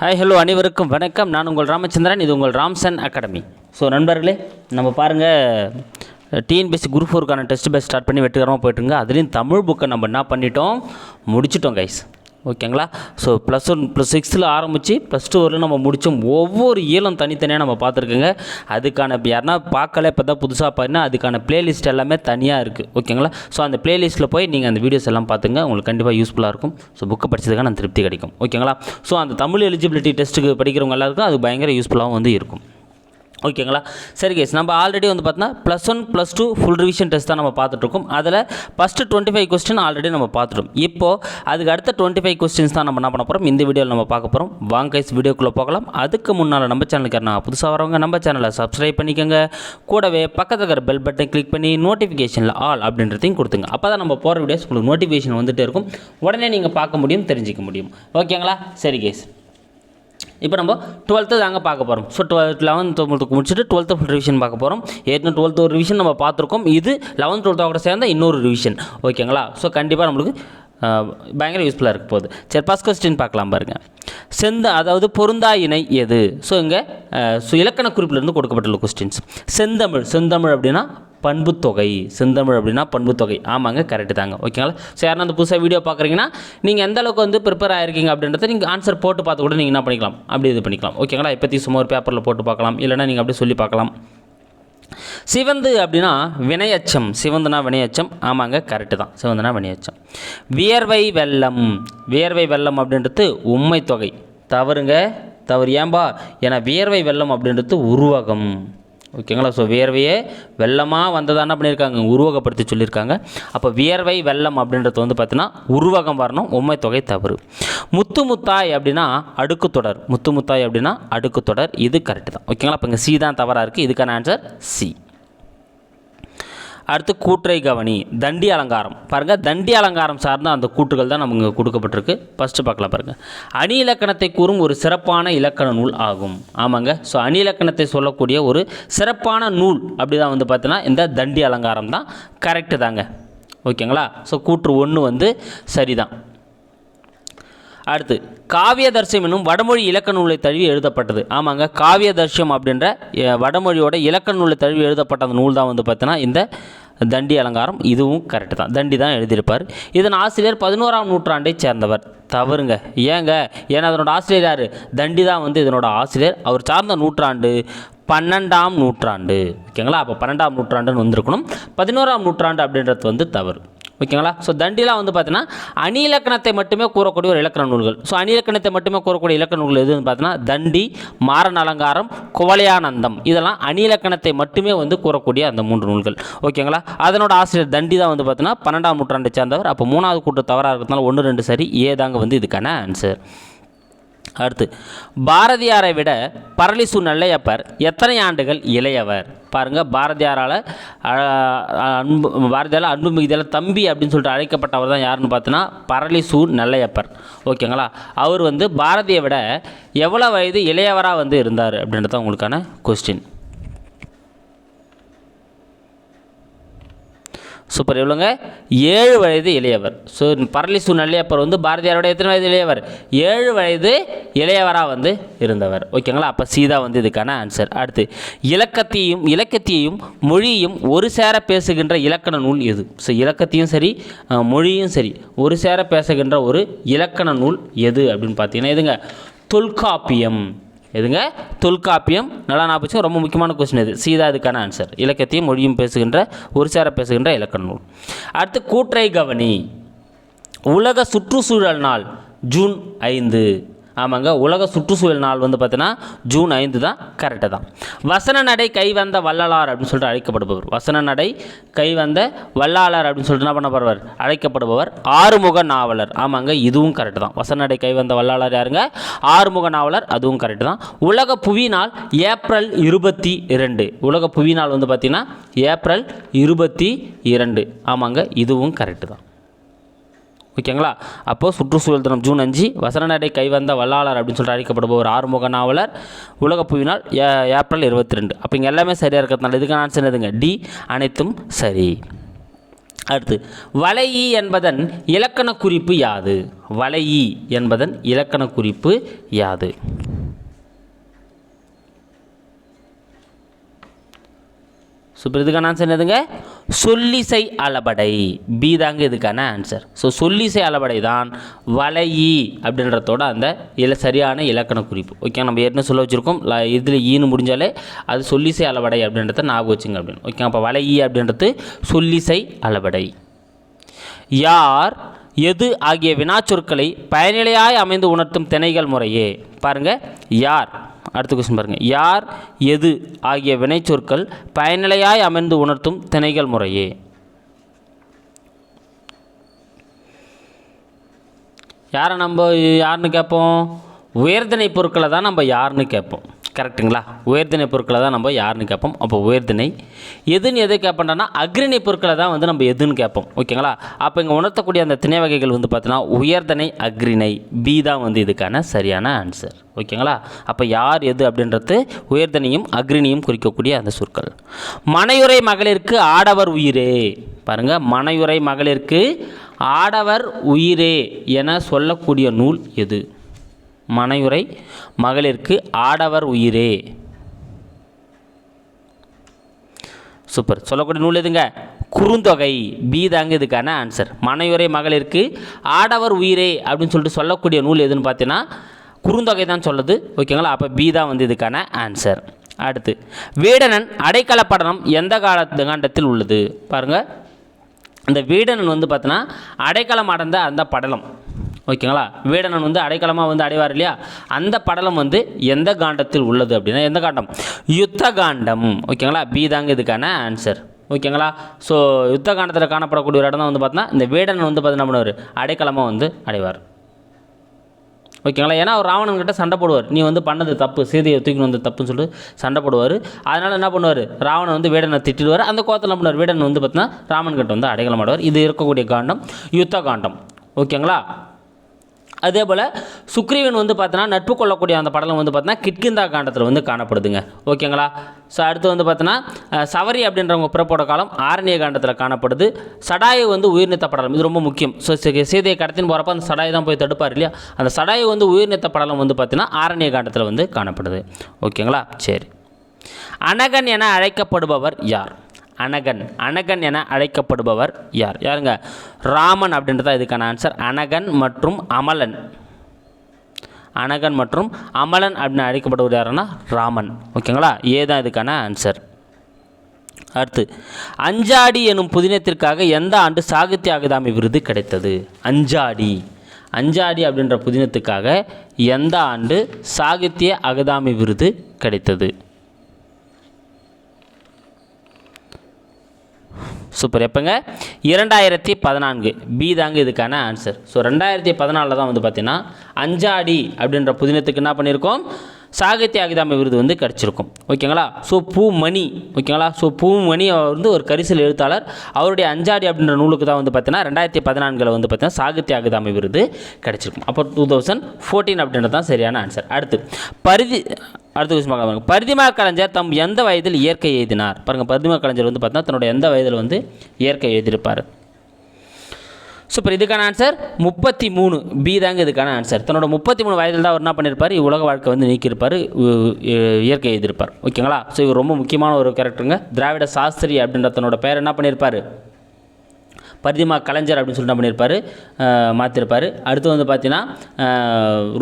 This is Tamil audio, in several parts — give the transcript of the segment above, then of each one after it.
ஹாய் ஹலோ அனைவருக்கும் வணக்கம். நான் உங்கள் ராமச்சந்திரன் இது உங்கள் ராம்சன் அகாடமி. ஸோ நண்பர்களே நம்ம பாருங்கள் டிஎன்பிஎஸ்சி குரூப் ஃபோருக்கான டெஸ்ட் பேஸ் ஸ்டார்ட் பண்ணி வெற்றிகரமாக போயிட்டுருங்க அதுலேயும் தமிழ் புக்கை நம்ம என்ன பண்ணிட்டோம்? முடிச்சிட்டோம் கைஸ் ஓகேங்களா? ஸோ ப்ளஸ் ஒன் ப்ளஸ் சிக்ஸில் ஆரம்பித்து ப்ளஸ் டூ வரலும் நம்ம முடித்தோம் ஒவ்வொரு ஈழம் தனித்தனியாக நம்ம பார்த்துருக்கோங்க. அதுக்கான இப்போ யாருன்னா பார்க்கல இப்போ தான் புதுசாக பாருன்னா அதுக்கான பிளேலிஸ்ட் எல்லாமே தனியாக இருக்குது ஓகேங்களா? ஸோ அந்த பிளேலிஸ்ட்டில் போய் நீங்கள் அந்த வீடியோஸ் எல்லாம் பார்த்துங்க. உங்களுக்கு கண்டிப்பாக யூஸ்ஃபுல்லாக இருக்கும். ஸோ புக்கை படிச்சதுக்கான திருப்தி கிடைக்கும். ஓகேங்களா? ஸோ அந்த தமிழ் எலிஜிபிலிட்டி டெஸ்ட்டுக்கு படிக்கிறவங்க எல்லாருக்கும் அது பயங்கர யூஸ்ஃபுல்லாகவும் வந்து இருக்கும். ஓகேங்களா? சரி கேஸ் நம்ம ஆல்ரெடி வந்து பார்த்தோன்னா plus one plus two full revision test தான் நம்ம பார்த்துட்ருக்கோம். அதில் first twenty five question already நம்ம பார்த்துட்டோம். இப்போது அதுக்கு அடுத்த டுவெண்ட்டி ஃபைவ் கொஸ்டின்ஸ் தான் நம்ம என்ன பண்ண போகிறோம் இந்த வீடியோவில் நம்ம பார்க்க போகிறோம் வாங்க கைஸ் வீடியோக்குள்ளே போகலாம். அதுக்கு முன்னால் நம்ம சேனலுக்கு நான் புதுசாக வரவங்க நம்ம சேனலை சப்ஸ்கிரைப் பண்ணிக்கோங்க. கூடவே பக்கத்தில் இருக்கிற பெல் பட்டனை கிளிக் பண்ணி நோட்டிஃபிகேஷனில் ஆல் அப்படின்றதையும் கொடுத்துங்க. அப்போ தான் நம்ம போகிற வீடியோஸ் உங்களுக்கு நோட்டிஃபிகேஷன் வந்துகிட்டே இருக்கும். உடனே நீங்கள் பார்க்க முடியும் தெரிஞ்சிக்க முடியும். ஓகேங்களா? சரி கேஸ் இப்போ நம்ம டுவெல்த்து தாங்க பார்க்க போகிறோம் ஸோ டுவெல்த் லெவன்த்து உங்களுக்கு முடிச்சுட்டு டுவெல்த்து ஃபுல் ரிவிஷன் பார்க்க போகிறோம் ஏற்கனவே டுவெல்த்து ஒரு ரிவிஷன் நம்ம பார்த்துருக்கோம். இது லெவன்த் டுவெல்த்தோட சேர்ந்த இன்னொரு ரிவிஷன் ஓகேங்களா ஸோ கண்டிப்பாக நம்மளுக்கு பயங்கர யூஸ்ஃபுல்லாக இருக்க போகுது. சரி ஃபஸ்ட் கொஸ்டின் பார்க்கலாம் பாருங்கள் செந்த அதாவது பொருந்தா இணை எது? ஸோ இங்கே ஸோ இலக்கண குறிப்பிலிருந்து கொடுக்கப்பட்டுள்ள கொஸ்டின்ஸ் செந்தமிழ் செந்தமிழ் அப்படின்னா பண்புத்தொகை செந்தமிழ் அப்படின்னா பண்புத்தொகை. ஆமாங்க கரெக்டு தாங்க. ஓகேங்களா ஸோ யாரும் அந்த புதுசாக வீடியோ பார்க்குறீங்கன்னா நீங்கள் எந்த அளவுக்கு வந்து ப்ரிப்பேர் ஆயிருக்கீங்க அப்படின்றத நீங்கள் ஆன்சர் போட்டு பார்த்து கூட நீங்கள் என்ன பண்ணிக்கலாம்? அப்படி இது பண்ணிக்கலாம். ஓகேங்களா இப்போத்தி சும்மா ஒரு பேப்பரில் போட்டு பார்க்கலாம். இல்லைன்னா நீங்கள் அப்படியே சொல்லி பார்க்கலாம். சிவந்து அப்படின்னா வினையச்சம். சிவந்துனா வினையச்சம். ஆமாங்க கரெக்டு தான். சிவந்துனா வினையச்சம். வியர்வை வெள்ளம். வியர்வை வெள்ளம் அப்படின்றது உண்மை தொகை தவறுங்க தவறு ஏன்பா? ஏன்னா வியர்வை வெள்ளம் அப்படின்றது உருவகம். ஓகேங்களா? ஸோ வியர்வையே வெள்ளமாக வந்ததா என்ன பண்ணியிருக்காங்க. உருவகப்படுத்தி சொல்லியிருக்காங்க. அப்போ வியர்வை வெள்ளம் அப்படின்றது வந்து பார்த்தீங்கன்னா உருவகம் வரணும் உண்மை தொகை தவறு. முத்து முத்தாய் அப்படின்னா அடுக்கு தொடர். முத்து முத்தாய் அப்படின்னா அடுக்கு தொடர். இது கரெக்டு தான். ஓகேங்களா? இப்போ இங்கே சி தான் தவறாக இருக்குது இதுக்கான ஆன்சர் சி அடுத்து கூற்றை கவனி தண்டி அலங்காரம். பாருங்கள் தண்டி அலங்காரம் சார்ந்த அந்த கூற்றுகள் தான் நமக்கு கொடுக்கப்பட்டிருக்கு. ஃபஸ்ட்டு பார்க்கலாம் பாருங்கள் அணி இலக்கணத்தை கூறும் ஒரு சிறப்பான இலக்கண நூல் ஆகும். ஆமாங்க. ஸோ அணி இலக்கணத்தை சொல்லக்கூடிய ஒரு சிறப்பான நூல் அப்படி தான் வந்து பார்த்தீங்கன்னா இந்த தண்டி அலங்காரம் தான். கரெக்டு தாங்க. ஓகேங்களா ஸோ கூற்று ஒன்று வந்து சரிதான். அடுத்து காவியதர்சம் என்னும் வடமொழி இலக்கண நூலை தழுவி எழுதப்பட்டது. ஆமாங்க காவியதர்ஷம் அப்படின்ற வடமொழியோட இலக்கண நூலை தழுவி எழுதப்பட்ட அந்த நூல் தான் வந்து பார்த்தீங்கன்னா இந்த தண்டி அலங்காரம். இதுவும் கரெக்டு தான். தண்டி தான் எழுதியிருப்பார். இதன் ஆசிரியர் பதினோராம் நூற்றாண்டை சேர்ந்தவர். தவறுங்க. ஏங்க? ஏன்னா அதனோட ஆசிரியர் யார்? தண்டி தான் வந்து இதனோட ஆசிரியர். அவர் சார்ந்த நூற்றாண்டு பன்னெண்டாம் நூற்றாண்டு. ஓகேங்களா? அப்போ பன்னெண்டாம் நூற்றாண்டுன்னு வந்திருக்கணும். பதினோராம் நூற்றாண்டு அப்படின்றது வந்து தவறு. ஓகேங்களா? ஸோ தண்டிலாம் வந்து பார்த்தீங்கன்னா அணி இலக்கணத்தை மட்டுமே கூறக்கூடிய ஒரு இலக்கண நூல்கள். ஸோ அணி இலக்கணத்தை மட்டுமே கூறக்கூடிய இலக்கண நூல்கள் எதுன்னு பார்த்தீங்கன்னா தண்டி மாறன் அலங்காரம் குவலையானந்தம் இதெல்லாம் அணி இலக்கணத்தை மட்டுமே வந்து கூறக்கூடிய அந்த மூன்று நூல்கள். ஓகேங்களா? அதனோட ஆசிரியர் தண்டி தான் வந்து பார்த்தீங்கன்னா பன்னெண்டாம் நூற்றாண்டை சேர்ந்தவர். அப்போ மூணாவது கூட்டு தவறாக இருக்கிறதுனால ஒன்று ரெண்டு சரி ஏதாங்க வந்து இதுக்கான ஆன்சர் அடுத்து பாரதியாரை விட பரளிசு நல்லையப்பர் எத்தனை ஆண்டுகள் இளையவர்? பாருங்கள் பாரதியாரால் அன்பு பாரதியால் அன்பு மிகுதியால் தம்பி அப்படின்னு சொல்லிட்டு அழைக்கப்பட்டவர் தான் யாருன்னு பார்த்தோன்னா பரளிசு நல்லையப்பர் ஓகேங்களா? அவர் வந்து பாரதியை விட எவ்வளோ வயது இளையவராக வந்து இருந்தார் அப்படின்றது தான் உங்களுக்கான கொஸ்டின் சூப்பர். எவ்வளோங்க ஏழு வயது இளையவர். ஸோ பரளிசு நல்லையப்பர் வந்து பாரதியாரோட எத்தனை வயது இளையவர்? ஏழு வயது இளையவராக வந்து இருந்தவர். ஓகேங்களா? அப்போ சீதா வந்து இதுக்கான ஆன்சர் அடுத்து இலக்கத்தையும் இலக்கத்தையும் மொழியும் ஒரு சேர பேசுகின்ற இலக்கண நூல் எது? ஸோ இலக்கத்தையும் சரி மொழியும் சரி ஒரு சேர பேசுகின்ற ஒரு இலக்கண நூல் எது அப்படின்னு பார்த்தீங்கன்னா எதுங்க தொல்காப்பியம். எதுங்க? தொல்காப்பியம் நல்லா நான் ரொம்ப முக்கியமான கொஸ்டின் இது. சீதா இதுக்கான ஆன்சர் இலக்கியத்தையும் மொழியும் பேசுகின்ற ஒரு சேர பேசுகின்ற இலக்கண நூல். அடுத்து கூற்றை கவனி. உலக சுற்றுச்சூழல் நாள் ஜூன் ஐந்து. ஆமாங்க உலக சுற்றுச்சூழல் நாள் வந்து பார்த்தீங்கன்னா ஜூன் ஐந்து தான் கரெக்டாக தான். வசன நடை கைவந்த வள்ளலார் அப்படின்னு சொல்லிட்டு அழைக்கப்படுபவர். வசன நடை கைவந்த வல்லாளர் அப்படின்னு சொல்லிட்டு என்ன பண்ண அழைக்கப்படுபவர் ஆறுமுக நாவலர். ஆமாங்க இதுவும் கரெக்டு தான். வசன நடை கைவந்த வல்லாளர் யாருங்க? ஆறுமுக நாவலர் அதுவும் கரெக்டு தான். உலக புவி நாள் ஏப்ரல் இருபத்தி இரண்டு. உலக புவி நாள் வந்து பார்த்தீங்கன்னா ஏப்ரல் இருபத்தி இரண்டு. ஆமாங்க இதுவும் கரெக்டு தான். ஓகேங்களா? அப்போது சுற்றுச்சூழல் தினம் ஜூன் அஞ்சு வசனநடை கைவந்த வல்லாளர் அப்படின்னு சொல்லிட்டு அழைக்கப்படுபவர் ஆறுமுக நாவலர் உலகப்புவினால் ஏ ஏப்ரல் இருபத்தி ரெண்டு அப்போ இங்கே எல்லாமே சரியாக இருக்கிறதுனால இதுக்கு நான் சொன்னதுங்க டி அனைத்தும் சரி. அடுத்து வலையி என்பதன் இலக்கண குறிப்பு யாது? வலையி என்பதன் இலக்கண குறிப்பு யாது? சூப்பர். இதுக்கான ஆன்சர் என்னதுங்க? சொல்லிசை அளபடை. பி தாங்க இதுக்கான ஆன்சர் ஸோ சொல்லிசை அளபடை தான் வலையி அப்படின்றதோட அந்த இல சரியான இலக்கண குறிப்பு. ஓகே நம்ம ஏற்கனவே சொல்ல வச்சுருக்கோம். இதில் ஈன்னு முடிஞ்சாலே அது சொல்லிசை அளபடை அப்படின்றத ஞாபகம் வச்சுங்க அப்படின்னு. ஓகே அப்போ வலையி அப்படின்றது சொல்லிசை அளபடை. யார் எது ஆகிய வினாச்சொற்களை பயனிலையாய் அமைந்து உணர்த்தும் திணைகள் முறையே? பாருங்கள் யார்? அடுத்த கொஸ்டின் பாருங்கள் யார் எது ஆகிய வினைச்சொற்கள் பயனிலையாய் அமைந்து உணர்த்தும் திணைகள் முறையே? யாரை நம்ம யாருன்னு கேட்போம்? உயர்திணை பொருட்களை தான் நம்ம யாருன்னு கேட்போம். கரெக்ட்டுங்களா உயர்திணை பொருட்களை தான் நம்ம யாருன்னு கேட்போம். அப்போ உயர்திணை. எதுன்னு எதை கேட்போம்னா அக்ரிணை பொருட்களை தான் வந்து நம்ம எதுன்னு கேட்போம். ஓகேங்களா? அப்போ இங்கே உணர்த்தக்கூடிய அந்த திணை வகைகள் வந்து பார்த்தீங்கன்னா உயர்தனை அக்ரிணை பி தான் வந்து இதுக்கான சரியான ஆன்சர் ஓகேங்களா? அப்போ யார் எது அப்படின்றது உயர்தனையும் அக்ரிணியும் குறிக்கக்கூடிய அந்த சொற்கள். மனையுறை மகளிருக்கு ஆடவர் உயிரே. பாருங்கள் மனையுறை மகளிருக்கு ஆடவர் உயிரே என சொல்லக்கூடிய நூல் எது? மனையுரை மகளிருக்கு ஆடவர் உயிரே. சூப்பர். சொல்லக்கூடிய நூல் எதுங்க? குறுந்தொகை. பி தாங்க இதுக்கான ஆன்சர் மனையுரை மகளிருக்கு ஆடவர் உயிரே அப்படின்னு சொல்லிட்டு சொல்லக்கூடிய நூல் எதுன்னு பார்த்தீங்கன்னா குறுந்தொகை தான் சொல்லுது. ஓகேங்களா? அப்போ பி தான் வந்து இதுக்கான ஆன்சர் அடுத்து வீடனன் அடைக்கல படனம் எந்த காலத்து காண்டத்தில் உள்ளது? பாருங்கள் இந்த வீடனன் வந்து பார்த்தீங்கன்னா அடைக்கலம் அடைந்த அந்த படலம். ஓகேங்களா? வேடனன் வந்து அடைக்கலமாக வந்து அடைவார் இல்லையா? அந்த படலம் வந்து எந்த காண்டத்தில் உள்ளது அப்படின்னா எந்த காண்டம்? யுத்த காண்டம். ஓகேங்களா? பி தாங்க இதுக்கான ஆன்சர் ஓகேங்களா? ஸோ யுத்த காண்டத்தில் காணப்படக்கூடிய ஒரு இடம் தான் வந்து பார்த்தோன்னா இந்த வேடன் வந்து பார்த்தீங்கன்னா பண்ணுவார்? அடைக்கலமாக வந்து அடைவார். ஓகேங்களா? ஏன்னா அவர் ராவணன் கிட்டே சண்டை போடுவார். நீ வந்து பண்ணது தப்பு சீதையை தூக்கின்னு வந்து தப்புன்னு சொல்லிட்டு சண்டை போடுவார். அதனால் என்ன பண்ணுவார்? ராவணன் வந்து வீடனை திட்டிடுவார். அந்த கோவத்தில் என்ன பண்ணுவார்? வீடன் வந்து பார்த்தீங்கன்னா ராமன் கிட்ட வந்து அடைக்கலமாடுவார் இது இருக்கக்கூடிய காண்டம் யுத்த காண்டம். ஓகேங்களா? அதே போல் சுக்ரீவன் வந்து பார்த்தோன்னா நட்பு கொள்ளக்கூடிய அந்த படலம் வந்து பார்த்தோன்னா கிட்கிந்தா காண்டத்தில் வந்து காணப்படுதுங்க. ஓகேங்களா? ஸோ அடுத்து வந்து பார்த்தோன்னா சவரி அப்படின்றவங்க பிறப்போட காலம் ஆரண்ய காண்டத்தில் காணப்படுது. சடாயு வந்து உயிர்நித்த படலம் இது ரொம்ப முக்கியம். ஸோ சீதையை கடத்தின்னு போகிறப்ப அந்த சடாயு தான் போய் தடுப்பார் இல்லையா? அந்த சடாயு வந்து உயிர்நித்த படலம் வந்து பார்த்தீங்கன்னா ஆரண்ய காண்டத்தில் வந்து காணப்படுது. ஓகேங்களா? சரி. அனகன் என அழைக்கப்படுபவர் யார்? அனகன். அனகன் என அழைக்கப்படுபவர் யார்? யாருங்க? ராமன் அப்படின்றதா இதுக்கான ஆன்சர் அனகன் மற்றும் அமலன். அனகன் மற்றும் அமலன் அப்படின்னு அழைக்கப்படுவது யாருன்னா? ராமன். ஓகேங்களா? ஏ தான் இதுக்கான ஆன்சர் அடுத்து அஞ்சாடி எனும் புதினத்திற்காக எந்த ஆண்டு சாகித்ய அகாதமி விருது கிடைத்தது? அஞ்சாடி. அஞ்சாடி அப்படின்ற புதினத்துக்காக எந்த ஆண்டு சாகித்ய அகாதமி விருது கிடைத்தது? சூப்பர் எப்போங்க? இரண்டாயிரத்தி பதினான்கு. பி தாங்க இதுக்கான ஆன்சர் ஸோ ரெண்டாயிரத்தி பதினாலில் தான் வந்து பார்த்தீங்கன்னா அஞ்சாடி அப்படின்ற புதினத்துக்கு என்ன பண்ணியிருக்கோம் சாகித்ய அகிதாம விருது வந்து கிடச்சிருக்கும். ஓகேங்களா? ஸோ பூமணி. ஓகேங்களா? ஸோ பூமணி அவர் வந்து ஒரு கரிசல் எழுத்தாளர். அவருடைய அஞ்சாடி அப்படின்ற நூலுக்கு தான் வந்து பார்த்தீங்கன்னா ரெண்டாயிரத்தி பதினான்கில் வந்து பார்த்தீங்கன்னா சாகித்ய அகாதமி விருது கிடச்சிருக்கும். அப்போ டூ தௌசண்ட் ஃபோர்டீன் அப்படின்றது தான் சரியான ஆன்சர் அடுத்து பரிதி அடுத்த கொஸ்டின் பார்க்க பரிதிமா கலைஞர் தம் எந்த வயதில் இயற்கை எழுதினார்? பாருங்கள் பரிதிமா கலைஞர் வந்து பார்த்தீங்கன்னா தன்னோட எந்த வயதில் வந்து இயற்கை எழுதியிருப்பார்? சூப்பர் இதுக்கான ஆன்சர் முப்பத்தி மூணு. பி தாங்க இதுக்கான ஆன்சர் தன்னோட முப்பத்தி மூணு வயதில் தான் அவர் என்ன பண்ணியிருப்பார்? உலக வாழ்க்கை வந்து நீக்கியிருப்பார். இ- இயற்கை எழுதியிருப்பார். ஓகேங்களா ஸோ இவர் ரொம்ப முக்கியமான ஒரு கேரக்டருங்க திராவிட சாஸ்திரி அப்படின்ற தன்னோட பேர் என்ன பண்ணியிருப்பார்? பரிதிமா கலைஞர் அப்படின்னு சொல்லிட்டு பண்ணியிருப்பார் மாற்றிருப்பார் அடுத்து வந்து பார்த்தீங்கன்னா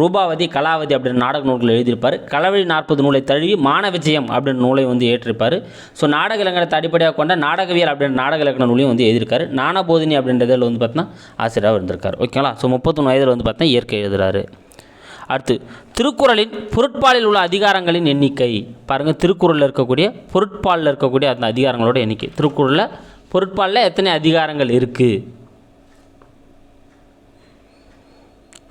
ரூபாவதி கலாவதி அப்படின்ற நாடக நூல்கள் எழுதியிருப்பார். கலவழி நாற்பது நூலை தழுவி மான விஜயம் அப்படின்ற நூலை வந்து ஏற்றிருப்பார். ஸோ நாடக இலங்கணத்தை அடிப்படையாக கொண்ட நாடகவியல் அப்படின்ற நாடக இலக்கண நூலையும் வந்து எழுதியிருக்காரு. நானபோதினி அப்படின்றதில் வந்து பார்த்தீங்கன்னா ஆசிரியராக இருந்திருக்காரு. ஓகேங்களா ஸோ முப்பத்தொன்று வயதில் வந்து பார்த்தீங்கன்னா இயற்கை எழுதுறாரு. அடுத்து திருக்குறளின் பொருட்பாலில் உள்ள அதிகாரங்களின் எண்ணிக்கை. பாருங்கள் திருக்குறளில் இருக்கக்கூடிய பொருட்பாலில் இருக்கக்கூடிய அந்த அதிகாரங்களோட எண்ணிக்கை. திருக்குறளில் பொருட்பாலில் எத்தனை அதிகாரங்கள் இருக்குது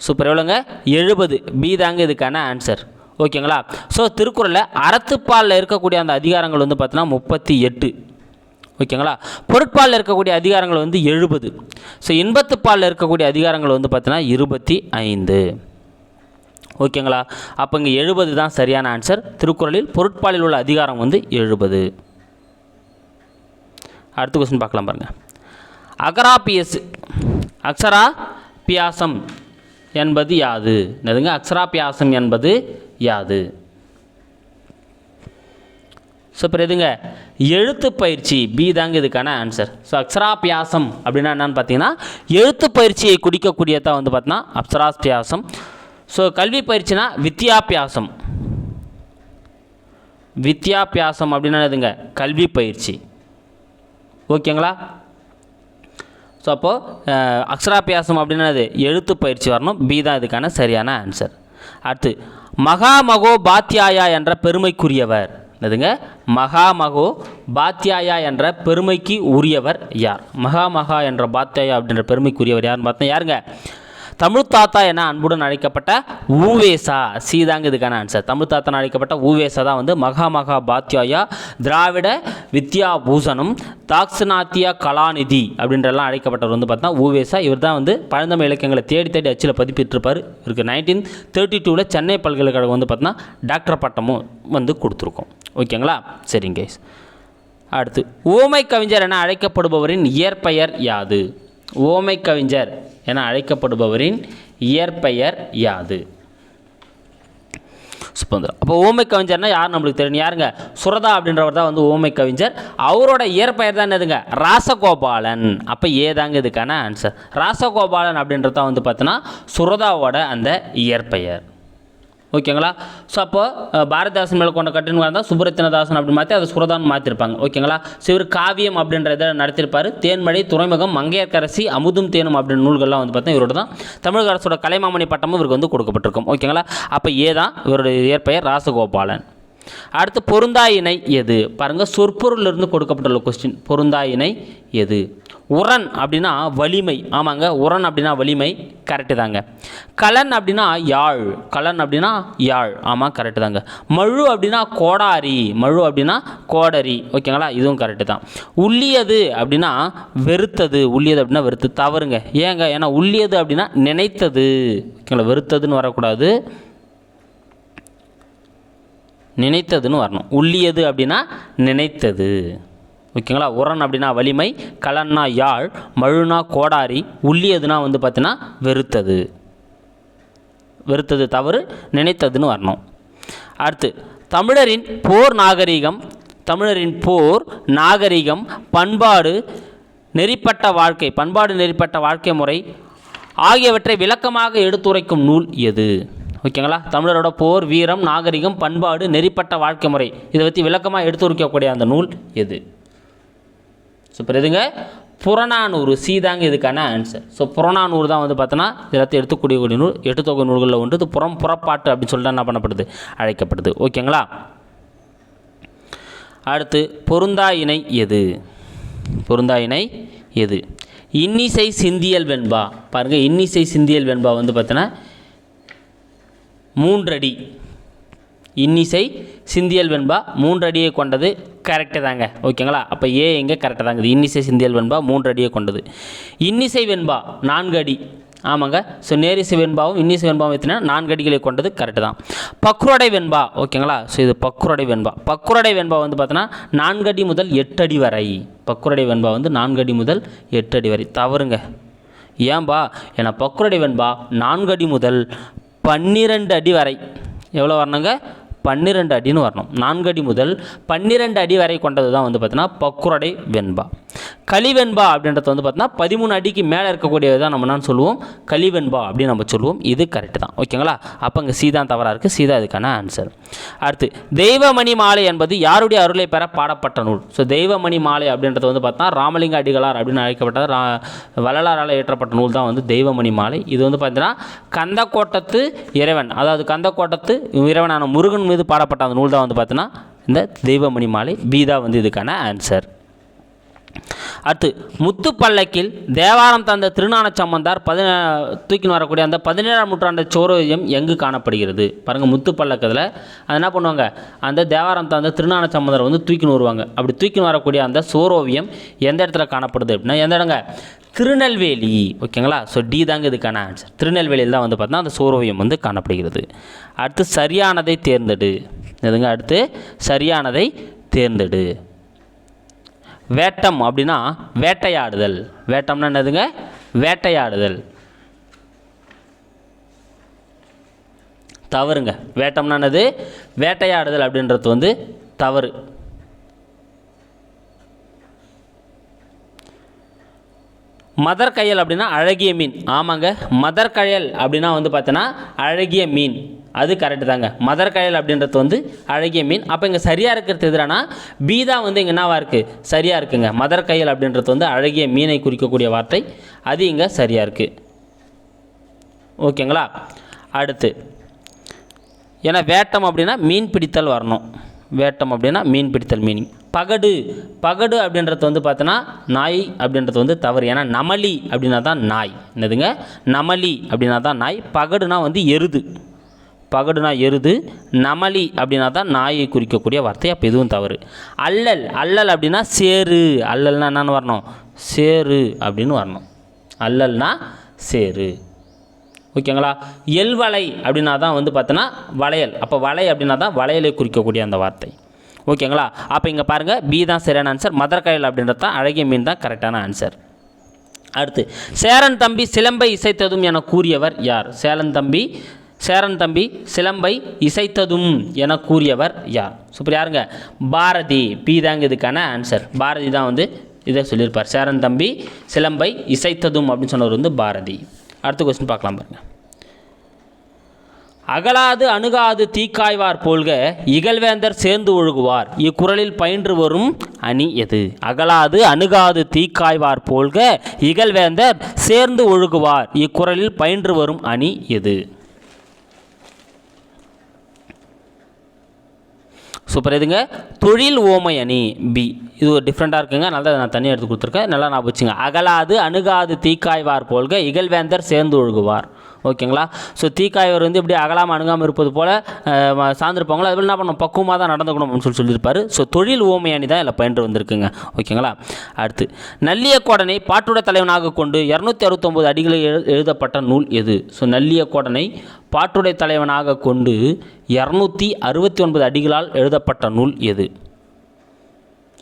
சூப்பர் எவ்வளோங்க? எழுபது. பி தாங்க இதுக்கான ஆன்சர் ஓகேங்களா? ஸோ திருக்குறளில் அறத்துப்பாலில் இருக்கக்கூடிய அந்த அதிகாரங்கள் வந்து பார்த்தீங்கன்னா முப்பத்தி எட்டு. ஓகேங்களா? பொருட்பாலில் இருக்கக்கூடிய அதிகாரங்கள் வந்து எழுபது. ஸோ இன்பத்துப்பாலில் இருக்கக்கூடிய அதிகாரங்கள் வந்து பார்த்தீங்கன்னா இருபத்தி ஐந்து. ஓகேங்களா? அப்போ இங்கே எழுபது தான் சரியான ஆன்சர் திருக்குறளில் பொருட்பாலில் உள்ள அதிகாரம் வந்து எழுபது. அடுத்த கொஸ்டின் பார்க்கலாம் பாருங்கள் அகராபியஸ் அக்ஷரா பியாசம் என்பது யாது? என்னதுங்க? அக்ஷராபியாசம் என்பது யாது? ஸோ அப்புறம் எதுங்க? எழுத்து பயிற்சி பி தாங்க இதுக்கான ஆன்சர் ஸோ அக்ஷராபியாசம் அப்படின்னா என்னன்னு பார்த்தீங்கன்னா எழுத்து பயிற்சியை குடிக்கக்கூடியதான் வந்து பார்த்தீங்கன்னா அப்சராபியாசம் ஸோ கல்வி பயிற்சினா வித்யாபியாசம். வித்யாபியாசம் அப்படின்னா எதுங்க கல்வி பயிற்சி. ஓகேங்களா? ஸோ அப்போது அக்ஷராபியாசம் அப்படின்னா அது எழுத்து பயிற்சி வரணும் பி தான் இதுக்கான சரியான ஆன்சர் அடுத்து மகாமகோ பாத்தியாயா என்ற பெருமைக்குரியவர். என்னதுங்க? மகாமகோ பாத்தியாயா என்ற பெருமைக்கு உரியவர் யார்? மகாமகா என்ற பாத்தியாயா அப்படின்ற பெருமைக்குரியவர் யாருன்னு பார்த்தா யாருங்க? தமிழ் தாத்தா என அன்புடன் அழைக்கப்பட்ட ஊவேசா. சீதாங்க இதுக்கான ஆன்சர் தமிழ் தாத்தா அழைக்கப்பட்ட ஊவேசா தான் வந்து மகா மகா பாத்யாயா திராவிட வித்யா பூஷணம் தாக்ஷநாத்தியா கலாநிதி அப்படின்றலாம் அழைக்கப்பட்டவர் வந்து பார்த்தா ஊவேசா. இவர் தான் வந்து பழந்தமிழ் இலக்கியங்களை தேடி தேடி அச்சில் பதிப்பிட்டிருப்பார். இவருக்கு நைன்டீன் தேர்ட்டி டூவில் சென்னை பல்கலைக்கழகம் வந்து பார்த்தினா டாக்டர் பட்டமும் வந்து கொடுத்துருக்கோம். ஓகேங்களா சரிங்க அடுத்து ஓமை கவிஞர் என அழைக்கப்படுபவரின் இயற்பெயர் யாது? ஓமை கவிஞர் என அழைக்கப்படுபவரின் இயற்பெயர் யாது. சுபந்திரம் அப்போ ஓமை கவிஞர்னா யார் நம்மளுக்கு தெரியும்? யாருங்க? சுரதா அப்படின்றவர் தான் வந்து ஓமை கவிஞர். அவரோட இயற்பெயர் தான் என்னதுங்க? ராசகோபாலன். அப்போ ஏதாங்க இதுக்கான ஆன்சர் ராசகோபாலன் அப்படின்றது தான் வந்து பார்த்தோன்னா சுரதாவோட அந்த இயற்பெயர். ஓகேங்களா? ஸோ அப்போது பாரதிதாசன் மேலே கொண்ட கட்டுன்னு இருந்தால் சுப்ரத்தினதாசன் அப்படி மாற்றி அதை சுரதான் மாற்றிருப்பாங்க ஓகேங்களா? ஸோ இவர் காவியம் அப்படின்ற இதை நடத்தியிருப்பார் தேன்மழை துறைமுகம் மங்கையர்கரசி அமுதும் தேனும் அப்படின்ற நூல்கள்லாம் வந்து பார்த்தீங்கன்னா இவரோட தான் தமிழக அரசோட கலைமாமணி பட்டமும் இவருக்கு வந்து கொடுக்கப்பட்டிருக்கும். ஓகேங்களா? அப்போ ஏ தான் இவருடைய இயற்பெயர் ராசகோபாலன். அடுத்து பொருந்தா இணை எது? பாருங்கள் சொற்பொருளிலிருந்து கொடுக்கப்பட்டுள்ள கொஸ்டின் பொருந்தா இணை எது? உரன் அப்படின்னா வலிமை. ஆமாங்க உரன் அப்படின்னா வலிமை. கரெக்டு தாங்க. கலன் அப்படின்னா யாழ் கலன் அப்படின்னா யாழ். ஆமாம் கரெக்டு தாங்க. மழு அப்படின்னா கோடாரி மழு அப்படின்னா கோடரி. ஓகேங்களா? இதுவும் கரெக்டு தான். உள்ளியது அப்படின்னா வெறுத்தது. உள்ளியது அப்படின்னா வெறுத்து. தவறுங்க. ஏங்க? ஏன்னா உள்ளியது அப்படின்னா நினைத்தது. ஓகேங்களா? வெறுத்ததுன்னு வரக்கூடாது. நினைத்ததுன்னு வரணும். உள்ளியது அப்படின்னா நினைத்தது. ஓகேங்களா? உரன் அப்படின்னா வலிமை கலன்னா யாழ் மழுனா கோடாரி உள்ளியதுனா வந்து பார்த்தீங்கன்னா வெறுத்தது. வெறுத்தது தவறு நினைத்ததுன்னு வரணும். அடுத்து தமிழரின் போர் நாகரிகம் தமிழரின் போர் நாகரிகம் பண்பாடு நெறிப்பட்ட வாழ்க்கை பண்பாடு நெறிப்பட்ட வாழ்க்கை முறை ஆகியவற்றை விளக்கமாக எடுத்துரைக்கும் நூல் எது? ஓகேங்களா? தமிழரோட போர் வீரம் நாகரிகம் பண்பாடு நெறிப்பட்ட வாழ்க்கை முறை இதை பற்றி விளக்கமாக எடுத்துரைக்கக்கூடிய அந்த நூல் எது? சூப்பர் எதுங்க? புறநானூறு சீதாங்க இதுக்கான ஆன்சர் ஸோ புறநானூறு தான் வந்து பார்த்தோன்னா எல்லாத்தையும் எடுத்துக்கூடிய கூடிய நூல் எட்டுத்தொகை நூல்களில் ஒன்று இது புறம் புறப்பாட்டு அப்படின்னு சொல்லிட்டு என்ன பண்ணப்படுது? அழைக்கப்படுது. ஓகேங்களா அடுத்து பொருந்தா இணை எது? பொருந்தா இணை எது? இன்னிசை சிந்தியல் வெண்பா. பாருங்கள் இன்னிசை சிந்தியல் வெண்பா வந்து பார்த்தோன்னா மூன்றடி. இன்னிசை சிந்தியல் வெண்பா மூன்று அடியை கொண்டது கரெக்டு தாங்க. ஓகேங்களா? அப்போ ஏ எங்கே கரெக்டாக தாங்க இன்னிசை சிந்தியல் வெண்பா மூன்று அடியை கொண்டது. இன்னிசை வெண்பா நான்கு அடி ஆமாங்க. ஸோ நேரிசை வெண்பாவும் இன்னிசை வெண்பாவும் எத்தனை? நான்கு அடிகளை கொண்டது கரெக்டு தான். பக்குரடை வெண்பா. ஓகேங்களா? ஸோ இது பக்குரடை வெண்பா. பக்குரடை வெண்பா வந்து பார்த்தோன்னா நான்கு அடி முதல் எட்டு அடி வரை. பக்குரடை வெண்பா வந்து நான்கு அடி முதல் எட்டு அடி வரை. தவறுங்க. ஏன்பா? ஏன்னா பக்குரடை வெண்பா நான்கு அடி முதல் பன்னிரெண்டு அடி வரை. எவ்வளோ வரணுங்க? பன்னிரெண்டு அடின்னு வரணும். நான்கு அடி முதல் பன்னிரெண்டு அடி வரை கொண்டது தான் வந்து பார்த்தீங்கன்னா பக்குரடை வெண்பா. கலிவெண்பா அப்படின்றது வந்து பார்த்தீங்கன்னா பதிமூணு அடிக்கு மேலே இருக்கக்கூடியது தான் நம்ம என்ன சொல்லுவோம். கலிவெண்பா அப்படின்னு நம்ம சொல்லுவோம். இது கரெக்டு தான். ஓகேங்களா அப்போ இங்கே சீதான் தவறாக இருக்குது சீதா இதுக்கான ஆன்சர் அடுத்து தெய்வமணி மாலை என்பது யாருடைய அருளை பெற பாடப்பட்ட நூல்? ஸோ தெய்வமணி மாலை அப்படின்றது வந்து பார்த்தா ராமலிங்க அடிகளார் அப்படின்னு அழைக்கப்பட்ட ரா வள்ளலாரால் இயற்றப்பட்ட நூல் தான் வந்து தெய்வமணி மாலை. இது வந்து பார்த்தீங்கன்னா கந்தக்கோட்டத்து இறைவன் அதாவது கந்தக்கோட்டத்து இறைவனான முருகன் மீது பாடப்பட்ட அந்த நூல் தான் வந்து பார்த்தீங்கன்னா இந்த தெய்வமணி மாலை. பீதா வந்து இதுக்கான ஆன்சர் அடுத்து முத்து பல்லக்கில் தேவாரம் தந்த திருநான சம்பந்தார் பதின தூக்கின்னு வரக்கூடிய அந்த பதினேழாம் நூற்றாண்டு சோரோஜியம் எங்கு காணப்படுகிறது? பாருங்கள் முத்து பல்லக்கத்தில் அது என்ன பண்ணுவாங்க? அந்த தேவாரம் தந்த திருநான சம்பந்தர் வந்து தூக்கின்னு வருவாங்க. அப்படி தூக்கின்னு வரக்கூடிய அந்த சோரோவியம் எந்த இடத்துல காணப்படுது அப்படின்னா எந்த இடங்க? திருநெல்வேலி. ஓகேங்களா? ஸோ டி தாங்க இதுக்கான ஆன்சர் திருநெல்வேலியில் தான் வந்து பார்த்தீங்கன்னா அந்த சோரோவியம் வந்து காணப்படுகிறது. அடுத்து சரியானதை தேர்ந்தெடு. எதுங்க அடுத்து சரியானதை தேர்ந்தெடு. வேட்டம் அப்படின்னா வேட்டையாடுதல். வேட்டம்னா என்னதுங்க? வேட்டையாடுதல். தவறுங்க. வேட்டம்னா என்னது? வேட்டையாடுதல் அப்படின்றது வந்து தவறு. மதர் கயல் அப்படின்னா அழகிய மீன். ஆமாங்க மதர் கயல் அப்படின்னா வந்து பார்த்தோன்னா அழகிய மீன். அது கரெக்டு தாங்க. மதர் கயல் அப்படின்றது வந்து அழகிய மீன். அப்போ இங்கே சரியாக இருக்கிறது எதிரானா பி தான் வந்து இங்கே என்னவா இருக்குது சரியாக இருக்குங்க. மதர் கயல் அப்படின்றது வந்து அழகிய மீனை குறிக்கக்கூடிய வார்த்தை. அது இங்கே சரியாக இருக்குது ஓகேங்களா? அடுத்து ஏன்னா வேட்டம் அப்படின்னா மீன் பிடித்தல் வரணும். வேட்டம் அப்படின்னா மீன் பிடித்தல் மீனிங் பகடு பகடு அப்படின்றது வந்து பார்த்தோன்னா நாய் அப்படின்றது வந்து தவறு. ஏன்னா நமலி அப்படின்னா தான் நாய். என்னதுங்க? நமலி அப்படின்னா தான் நாய். பகடுனா வந்து எருது. பகடுனா எருது நமலி அப்படின்னா தான் நாயை குறிக்கக்கூடிய வார்த்தை. அப்போ இதுவும் தவறு. அல்லல் அல்லல் அப்படின்னா சேரு அல்லல்னா என்னென்னு வரணும்? சேரு அப்படின்னு வரணும். அல்லல்னா சேரு ஓகேங்களா? எல்வலை அப்படின்னா தான் வந்து பார்த்தோன்னா வளையல். அப்போ வலை அப்படின்னா தான் வளையலை குறிக்கக்கூடிய அந்த வார்த்தை. ஓகேங்களா? அப்போ இங்கே பாருங்கள் பி தான் சரியான ஆன்சர் மதர்கயல் அப்படின்றது தான் அழகிய மீன் தான் கரெக்டான ஆன்சர் அடுத்து சேரன் தம்பி சிலம்பை இசைத்ததும் என கூறியவர் யார்? சேரன் தம்பி சேரன் தம்பி சிலம்பை இசைத்ததும் என கூறியவர் யார்? சூப்பர் யாருங்க? பாரதி. பி தாங்க இதுக்கான ஆன்சர் பாரதி தான் வந்து இதை சொல்லியிருப்பார். சேரன் தம்பி சிலம்பை இசைத்ததும் அப்படின்னு சொன்னவர் வந்து பாரதி. அடுத்த கொஸ்டின் பார்க்கலாம் பாருங்கள் அகலாது அணுகாது தீக்காய்வார் போல்க இகழ்வேந்தர் சேர்ந்து ஒழுகுவார். இக்குறளில் பயின்று வரும் அணி எது? அகலாது அணுகாது தீக்காய்வார் போல்க இகழ்வேந்தர் சேர்ந்து ஒழுகுவார். இக்குறளில் பயின்று வரும் அணி எது? சூப்பர். எதுங்க? தொழில் ஓமை அணி பி. இது ஒரு டிஃப்ரெண்ட்டாக இருக்குங்க. நல்லா நான் தனியாக எடுத்து கொடுத்துருக்கேன். நல்லா நான் வச்சுங்க. அகலாது அணுகாது தீக்காய்வார் போல்க இகழ்வேந்தர் சேர்ந்து ஒழுகுவார். ஓகேங்களா? ஸோ தீக்காயவர் வந்து இப்படி அகலாமல் அணுகாமல் இருப்பது போல் சார்ந்திருப்பாங்களோ? அதுபோல் என்ன பண்ணணும்? பக்குவமாக தான் நடந்துக்கணும் அப்படின்னு சொல்லி சொல்லியிருப்பார். ஸோ தொழில் ஓமை தான் இதில் பயின்று வந்திருக்குங்க. ஓகேங்களா? அடுத்து நல்லியக்கோடனை பாட்டுட தலைவனாக கொண்டு இரநூத்தி அறுபத்தொம்போது அடிகளில் எழு எழுதப்பட்ட நூல் எது? ஸோ நல்லியக்கோடனை பாட்டுடை தலைவனாக கொண்டு இரநூத்தி அறுபத்தி ஒன்பது அடிகளால் எழுதப்பட்ட நூல் எது?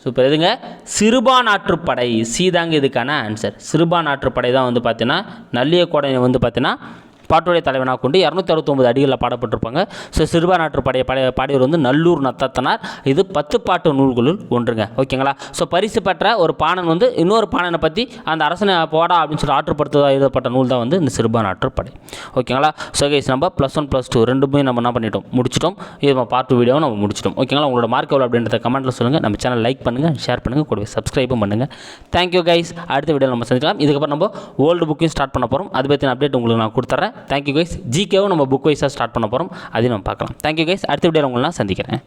சூப்பர் எதுங்க? சிறுபானாற்றுப்படை. சீதாங்க இதுக்கான ஆன்சர் சிறுபானாற்றுப்படை தான் வந்து பார்த்தீங்கன்னா நல்லியக்கோடனை வந்து பார்த்தீங்கன்னா பாட்டுடைய தலைவனாக கொண்டு இரநூத்தி அறுபத்தொம்பது அடிகளில் பாடப்பட்டிருப்பாங்க. ஸோ சிறுபானாற்றுப்படையை பாடிய பாடியவர் வந்து நல்லூர் நத்தத்தனார். இது பத்து பாட்டு நூல்களுள் ஒன்றுங்க. ஓகேங்களா? ஸோ பரிசு பெற்ற ஒரு பாணன் வந்து இன்னொரு பாணனை பற்றி அந்த அரசனை போடா அப்படின்னு சொல்லி ஆற்றுப்படுத்ததாக எழுதப்பட்ட நூல் தான் வந்து இந்த சிறுபானாற்றுப்படை ஓகேங்களா? ஸோ கைஸ் நம்ம ப்ளஸ் ஒன் ப்ளஸ் டூ ரெண்டுமே நம்ம என்ன பண்ணிட்டோம்? முடிச்சிட்டோம். இது நம்ம பார்ட் டூ வீடியோவை நம்ம முடிச்சிட்டோம். ஓகேங்களா? உங்களோட மார்க் எவ்வளோ அப்படின்றத கமெண்ட்டில் சொல்லுங்கள் நம்ம சேனல் லைக் பண்ணுங்கள் ஷேர் பண்ணுங்கள் கூடவே சப்ஸ்கிரைபும் பண்ணுங்கள் தேங்க்யூ கைஸ் அடுத்த வீடியோ நம்ம சந்திக்கலாம். இதுக்கப்புறம் நம்ம ஓல்டு புக்கையும் ஸ்டார்ட் பண்ண போகிறோம் அதை பற்றின அப்டேட் உங்களுக்கு நான் கொடுத்துட்றேன் தேங்க்யூ கைஸ் ஜிகேவும் நம்ம புக் வைஸாக ஸ்டார்ட் பண்ண போகிறோம் அதையும் நம்ம பார்க்கலாம். தேங்க்யூ கைஸ் அடுத்த வீடியோ உங்களை சந்திக்கிறேன்.